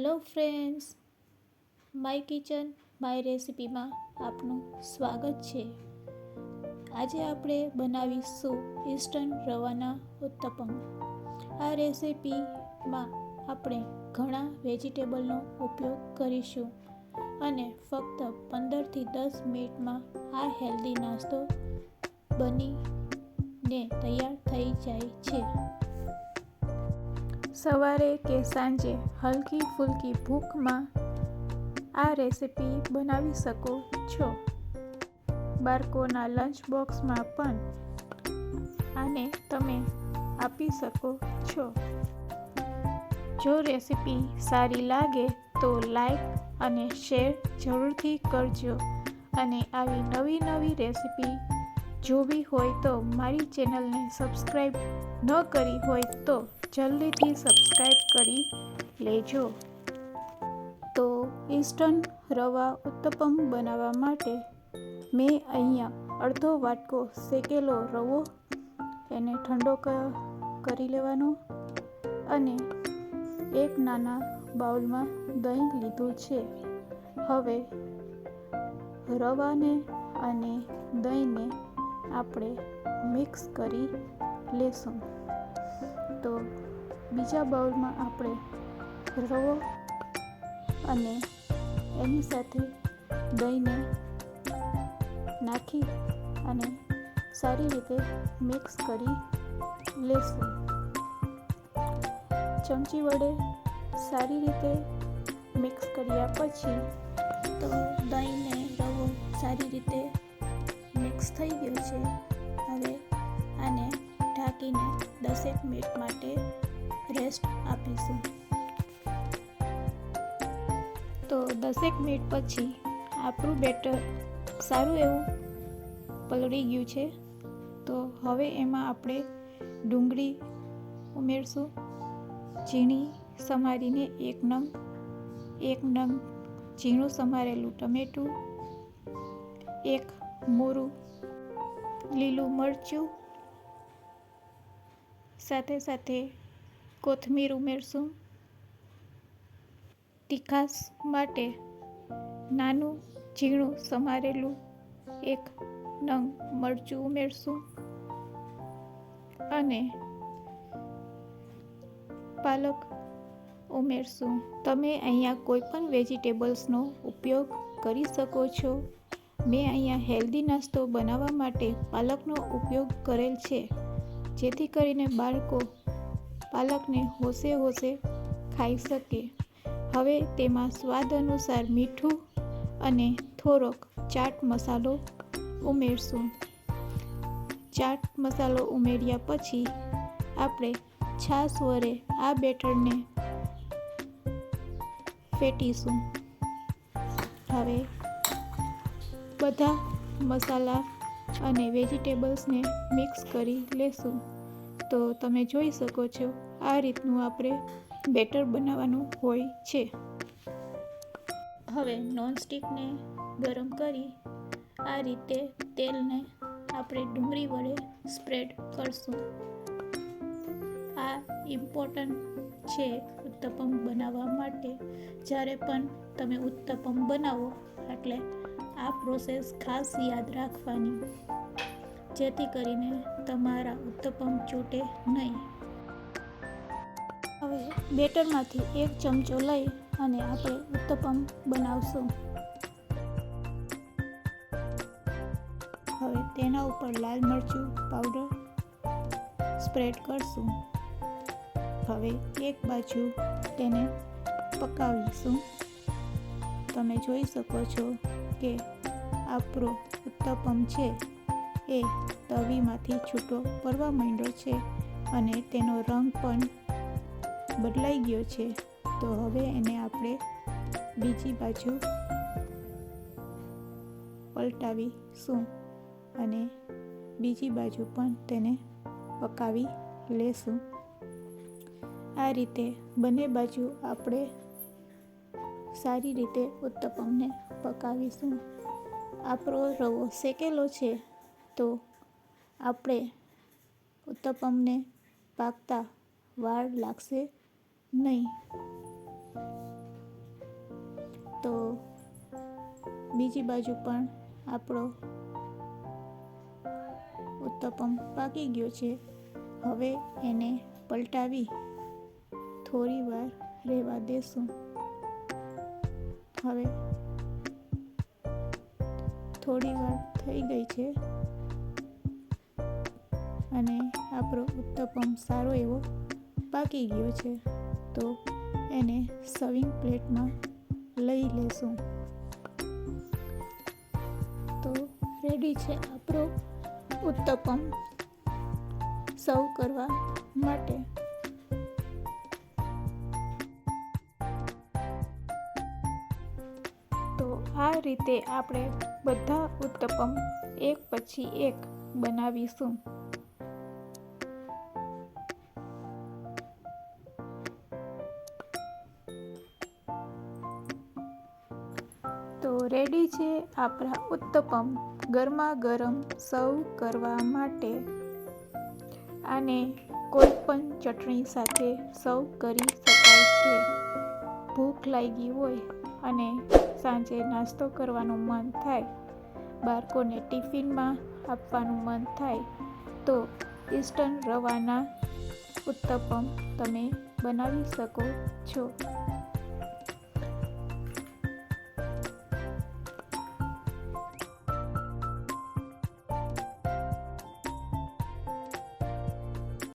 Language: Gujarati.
Hello friends my kitchen my રેસિપીમાં આપનું સ્વાગત છે. આજે આપણે બનાવીશું ઇસ્ટર્ન રવાના ઉત્તપમ. આ રેસિપીમાં આપણે ઘણા વેજીટેબલનો ઉપયોગ કરીશું અને ફક્ત પંદરથી દસ મિનિટમાં આ હેલ્ધી નાસ્તો બનીને તૈયાર થઈ જાય છે. સવારે કે સાંજે હલકી ફૂલકી ભૂખમાં આ રેસિપી બનાવી શકો છો. બાળકોના લંચ બોક્સમાં પણ આને તમે આપી શકો છો. જો રેસિપી સારી લાગે તો લાઈક અને શેર જરૂરથી કરજો. અને આવી નવી નવી રેસિપી જોવી હોય તો મારી ચેનલને સબસ્ક્રાઈબ ન કરી હોય તો જલ્દીથી સબસ્ક્રાઈબ કરી લેજો. તો ઇન્સ્ટન્ટ રવા ઉત્તપમ બનાવવા માટે મેં અહીંયા અડધો વાટકો શેકેલો રવો, એને ઠંડો કરી લેવાનો અને એક નાના બાઉલમાં દહીં લીધું છે. હવે રવાને અને દહીંને આપણે મિક્સ કરી લેશું. તો બીજા બાઉલમાં આપણે રવો અને એની સાથે દહીંને નાખી અને સારી રીતે મિક્સ કરી લેશું. ચમચી વડે સારી રીતે મિક્સ કર્યા પછી તો દહીંને રવો સારી રીતે મિક્સ થઈ ગયો છે. હવે આને ઢાંકીને દસેક મિનિટ માટે રેસ્ટ આપીશું. તો દસેક મિનિટ પછી આપણું બેટર સારું એવું પલળી ગયું છે. તો હવે એમાં આપણે ડુંગળી ઉમેરશું, ઝીણી સમારીને એક નંગ એક નંગ ઝીણું સમારેલું ટમેટું, એક મોરું લીલું મરચું સાથે સાથે કોથમીર ઉમેરશું. તીખાસ માટે નાનું ઝીણું સમારેલું એક નંગ મરચું ઉમેરશું અને પાલક ઉમેરશું. તમે અહીંયા કોઈ પણ વેજીટેબલ્સનો ઉપયોગ કરી શકો છો. મેં અહીંયા હેલ્ધી નાસ્તો બનાવવા માટે પાલકનો ઉપયોગ કરેલ છે. જેથી કરીને બાળકો પાલકને હોશે હોશે ખાઈ શકે. હવે તેમાં સ્વાદ અનુસાર મીઠું અને થોડોક ચાટ મસાલો ઉમેરશું. ચાટ મસાલો ઉમેર્યા પછી આપણે છાશ વરે આ બેટરને ફેટીશું. હવે બધા મસાલા અને વેજીટેબલ્સને મિક્સ કરી લેશું. તો તમે જોઈ શકો છો, આ રીતનું આપણે બેટર બનાવવાનું હોય છે. હવે નોનસ્ટિકને ગરમ કરી આ રીતે તેલને આપણે ડુંગળી વડે સ્પ્રેડ કરશું. આ ઇમ્પોર્ટન્ટ છે ઉત્તપમ બનાવવા માટે. જ્યારે પણ તમે ઉત્તપમ બનાવો, એટલે આ પ્રોસેસ ખાસ યાદ રાખવાની, જેથી કરીને તમારા ઉત્તપમ ચૂંટે નહીં. હવે બેટરમાંથી એક ચમચો લઈ અને આપણે ઉત્તપમ બનાવશું. હવે તેના ઉપર લાલ મરચું પાવડર સ્પ્રેડ કરશું. હવે એક બાજુ તેને પકાવીશું. તમે જોઈ શકો છો કે આપણો ઉત્તપમ છે એ તવીમાંથી છૂટો પડવા માંડ્યો છે અને તેનો રંગ પણ બદલાઈ ગયો છે. તો હવે એને આપણે બીજી બાજુ પલટાવીશું અને બીજી બાજુ પણ તેને પકાવી લેશું. આ રીતે બંને બાજુ આપણે સારી રીતે ઉત્તપમને પકાવીશું. આપણો રવો શેકેલો છે તો આપણે ઉત્તપમને પાકતા વાર લાગશે નહીં. તો બીજી બાજુ પણ આપણો ઉત્તપમ પાકી ગયો છે. હવે એને પલટાવી થોડી વાર રહેવા દેશું. હવે થોડી વાર થઈ ગઈ છે. અને આપણો ઉત્તપમ સારો એવો પાકી ગયો છે. તો એને સર્વિંગ પ્લેટમાં લઈ લેશું. તો રેડી છે આપણો ઉત્તપમ. સર્વ કરવા માટે. રીતે આપણે બધા ઉત્તપમ એક પછી એક બનાવીશું. તો રેડી છે આપણા ઉત્તપમ ગરમા ગરમ સર્વ કરવા માટે. આને કોઈ પણ ચટણી સાથે સર્વ કરી શકાય છે. ભૂખ લાગી હોય અને સાંજે નાસ્તો કરવાનું મન થાય, બાળકોને ટિફિનમાં આપવાનું મન થાય, તો ઇસ્ટર્ન રવાના ઉત્તપમ તમે બનાવી શકો છો.